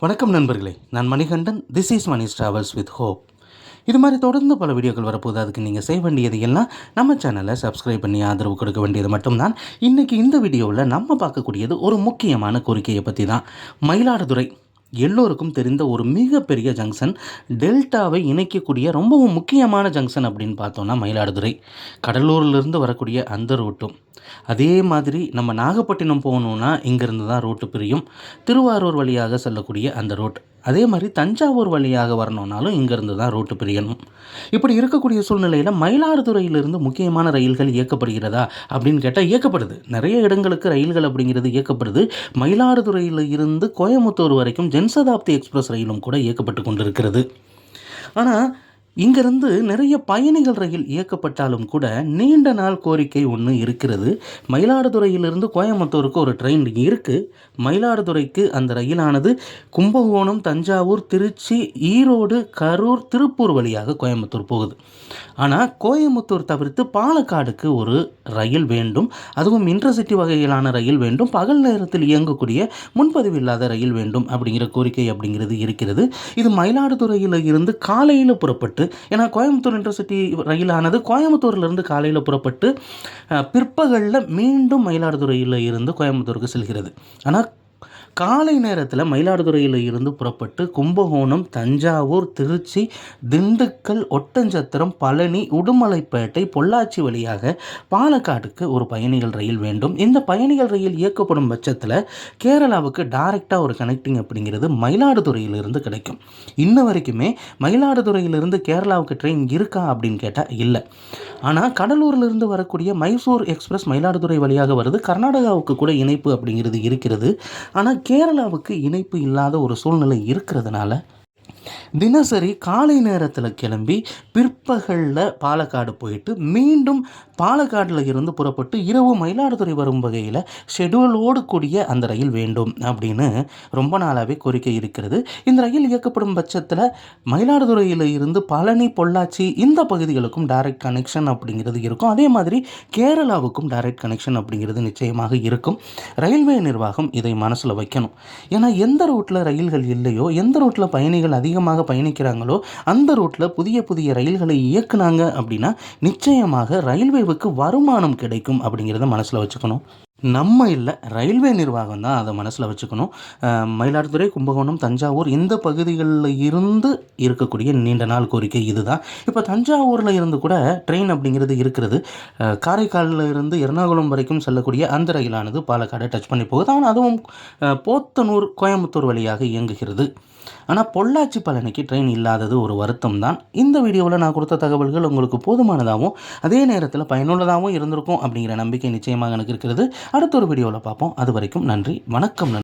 வணக்கம் நண்பர்களே. நான் Manikandan. This is Mani travels with hope இது மாதிரி தொடர்ந்து பல வீடியோக்கள் வரப்போகுது. அதுக்கு நீங்கள் செய்ய வேண்டியது எல்லாம் நம்ம சேனலை சப்ஸ்கிரைப் பண்ணி ஆதரவு கொடுக்க வேண்டியது மட்டும்தான். இன்றைக்கி இந்த வீடியோவில் நம்ம பார்க்கக்கூடியது ஒரு முக்கியமான கோரிக்கையை பற்றி தான் மயிலாடுதுறை எல்லோருக்கும் தெரிந்த ஒரு மிகப்பெரிய ஜங்ஷன் டெல்டாவை இணைக்கக்கூடிய ரொம்பவும் முக்கியமான ஜங்ஷன் அப்படின்னு பார்த்தோன்னா மயிலாடுதுறை. கடலூர்லேருந்து வரக்கூடிய அந்த ரூட்டும் அதே மாதிரி நம்ம நாகப்பட்டினம் போகணுன்னா இங்கேருந்து தான் ரூட்டு பிரியும். திருவாரூர் வழியாக செல்லக்கூடிய அந்த ரூட் அதே மாதிரி தஞ்சாவூர் வழியாக வரணுன்னாலும் இங்கேருந்து தான் ரூட்டு பிரியணும். இப்படி இருக்கக்கூடிய சூழ்நிலையில் மயிலாடுதுறையிலிருந்து முக்கியமான ரயில்கள் இயக்கப்படுகிறதா அப்படின்னு கேட்டால் இயக்கப்படுது. நிறைய இடங்களுக்கு ரயில்கள் அப்படிங்கிறது இயக்கப்படுது. மயிலாடுதுறையில் இருந்து கோயம்புத்தூர் வரைக்கும் ஜன்சதாப்தி எக்ஸ்பிரஸ் ரயிலும் கூட இயக்கப்பட்டு கொண்டிருக்கிறது. ஆனால் இங்கிருந்து நிறைய பயணிகள் ரயில் இயக்கப்பட்டாலும் கூட நீண்ட நாள் கோரிக்கை ஒன்று இருக்கிறது. மயிலாடுதுறையிலிருந்து கோயம்புத்தூருக்கு ஒரு ட்ரெயின் இருக்குது மயிலாடுதுறைக்கு அந்த ரயிலானது கும்பகோணம் தஞ்சாவூர் திருச்சி ஈரோடு கரூர் திருப்பூர் வழியாக கோயம்புத்தூர் போகுது. ஆனால் கோயம்புத்தூர் தவிர்த்து பாலக்காடுக்கு ஒரு ரயில் வேண்டும். அதுவும் இன்டர்சிட்டி வகையிலான ரயில் வேண்டும். பகல் நேரத்தில் இயங்கக்கூடிய முன்பதிவு இல்லாத ரயில் வேண்டும் அப்படிங்கிற கோரிக்கை அப்படிங்கிறது இருக்கிறது. இது மயிலாடுதுறையில் இருந்து காலையில் புறப்பட்டு ஏன்னா கோயம்புத்தூர் இன்டர்சிட்டி ரயிலானது கோயம்புத்தூர்லேருந்து காலையில் புறப்பட்டு பிற்பகலில் மீண்டும் மயிலாடுதுறையில் இருந்து கோயம்புத்தூருக்கு செல்கிறது. ஆனால் காலை நேரத்தில் மயிலாடுதுறையில் இருந்து புறப்பட்டு கும்பகோணம் தஞ்சாவூர் திருச்சி திண்டுக்கல் ஒட்டஞ்சத்திரம் பழனி உடுமலைப்பேட்டை பொள்ளாச்சி வழியாக பாலக்காட்டுக்கு ஒரு பயணிகள் ரயில் வேண்டும். இந்த பயணிகள் ரயில் இயக்கப்படும் பட்சத்தில் கேரளாவுக்கு டைரெக்டாக ஒரு கனெக்டிங் அப்படிங்கிறது மயிலாடுதுறையிலிருந்து கிடைக்கும். இன்ன வரைக்குமே மயிலாடுதுறையிலிருந்து கேரளாவுக்கு ட்ரெயின் இருக்கா அப்படின்னு கேட்டால் இல்லை. ஆனால் கடலூரிலிருந்து வரக்கூடிய மைசூர் எக்ஸ்பிரஸ் மயிலாடுதுறை வழியாக வருது. கர்நாடகாவுக்கு கூட இணைப்பு அப்படிங்கிறது இருக்கிறது. ஆனால் கேரளாவுக்கு இணைப்பு இல்லாத ஒரு சூழ்நிலை இருக்கிறதுனால தினசரி காலை நேரத்தில் கிளம்பி பிற்பகலில் பாலக்காடு போயிட்டு மீண்டும் பாலக்காட்டில் இருந்து புறப்பட்டு இரவு மயிலாடுதுறை வரும் வகையில் ஷெடியூலோடு கூடிய அந்த ரயில் வேண்டும் அப்படின்னு ரொம்ப நாளாகவே கோரிக்கை இருக்கிறது. இந்த ரயில் இயக்கப்படும் பட்சத்தில் மயிலாடுதுறையில் இருந்து பழனி பொள்ளாச்சி இந்த பகுதிகளுக்கும் டைரக்ட் கனெக்ஷன் அப்படிங்கிறது இருக்கும். அதே மாதிரி கேரளாவுக்கும் டைரக்ட் கனெக்ஷன் அப்படிங்கிறது நிச்சயமாக இருக்கும். ரயில்வே நிர்வாகம் இதை மனசில் வைக்கணும். ஏன்னா எந்த ரூட்டில் ரயில்கள் இல்லையோ எந்த ரூட்டில் பயணிகள் அதிகமாக பயணிக்கிறாங்களோ அந்த ரூட்டில் புதிய புதிய ரயில்களை இயக்குனாங்க அப்படின்னா நிச்சயமாக ரயில்வேவுக்கு வருமானம் கிடைக்கும் அப்படிங்கிறத மனசில் வச்சுக்கணும். நம்ம இல்லை ரயில்வே நிர்வாகம் தான் அதை மனசில் வச்சுக்கணும். மயிலாடுதுறை கும்பகோணம் தஞ்சாவூர் இந்த பகுதிகளில் இருந்து இருக்கக்கூடிய நீண்ட நாள் கோரிக்கை இதுதான். இப்போ தஞ்சாவூரில் இருந்து கூட ட்ரெயின் அப்படிங்கிறது இருக்கிறது. காரைக்காலில் இருந்து எர்ணாகுளம் வரைக்கும் செல்லக்கூடிய அந்த ரயிலானது பாலக்காடை டச் பண்ணி போகுது. ஆனால் அதுவும் போத்தனூர் கோயம்புத்தூர் வழியாக இயங்குகிறது. ஆனால் பொள்ளாச்சி பழனிக்கு ட்ரெயின் இல்லாதது ஒரு வருத்தம் தான். இந்த வீடியோவில் நான் கொடுத்த தகவல்கள் உங்களுக்கு போதுமானதாகவும் அதே நேரத்தில் பயனுள்ளதாகவும் இருந்திருக்கும் அப்படிங்கிற நம்பிக்கை நிச்சயமாக எனக்கு இருக்கிறது. அடுத்த ஒரு வீடியோவில் பார்ப்போம். அது வரைக்கும் நன்றி வணக்கம் நன்றி.